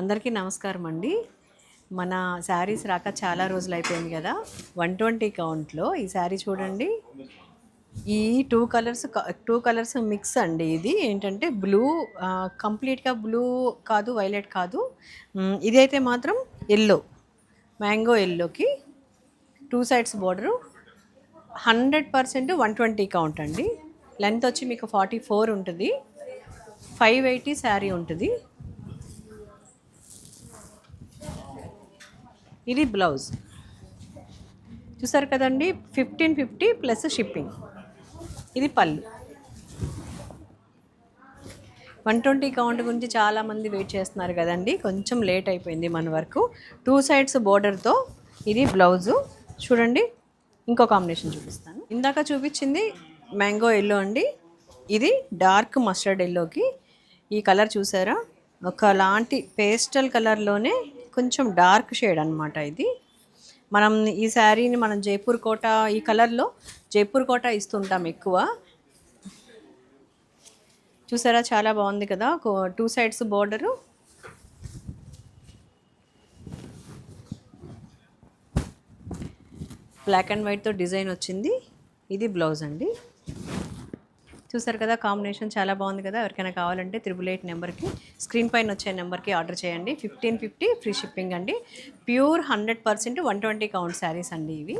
అందరికీ నమస్కారం అండి. మన శారీస్ రాక చాలా రోజులు అయిపోయింది కదా. వన్ ట్వంటీ కౌంట్లో ఈ శారీ చూడండి. ఈ two colours two colours mix అండి ఇది. ఏంటంటే బ్లూ కంప్లీట్గా బ్లూ కాదు వైలెట్ కాదు. ఇదైతే మాత్రం ఎల్లో మ్యాంగో ఎల్లోకి two sides border. Hundred percent one twenty count అండి. లెంత్ వచ్చి మీకు ఫార్టీ ఫోర్ ఉంటుంది. ఫైవ్ ఎయిటీ శారీ ఉంటుంది. ఇది బ్లౌజ్. చూసారు కదండి? ఫిఫ్టీన్ ఫిఫ్టీ ప్లస్ షిప్పింగ్ ఇది పళ్ళు. వన్ ట్వంటీ కౌంట్ గురించి చాలామంది వెయిట్ చేస్తున్నారు కదండి. కొంచెం లేట్ అయిపోయింది మన వరకు. టూ సైడ్స్ బోర్డర్తో ఇది బ్లౌజు. చూడండి ఇంకో కాంబినేషన్ చూపిస్తాను. ఇందాక చూపించింది మ్యాంగో ఎల్లో అండి. ఇది డార్క్ మస్టర్డ్ ఎల్లోకి ఈ కలర్ చూసారా? ఒకలాంటి పేస్టల్ కలర్లోనే కొంచెం డార్క్ షేడ్ అనమాట ఇది. మనం ఈ శారీని మనం జైపూర్ కోట ఈ కలర్లో జైపూర్ కోట ఇస్తుంటాం ఎక్కువ. చూసారా? చాలా బాగుంది కదా? Two sides border. Black and వైట్తో design వచ్చింది. ఇది బ్లౌజ్ అండి. చూసారు కదా కాంబినేషన్ చాలా బాగుంది కదా. ఎవరికైనా కావాలంటే త్రిబుల్ ఎయిట్ నెంబర్కి స్క్రీన్ పైన వచ్చే నెంబర్కి ఆర్డర్ చేయండి. ఫిఫ్టీన్ ఫిఫ్టీ ఫ్రీ షిప్పింగ్ అండి. Pure hundred percent one twenty count saris అండి ఇవి.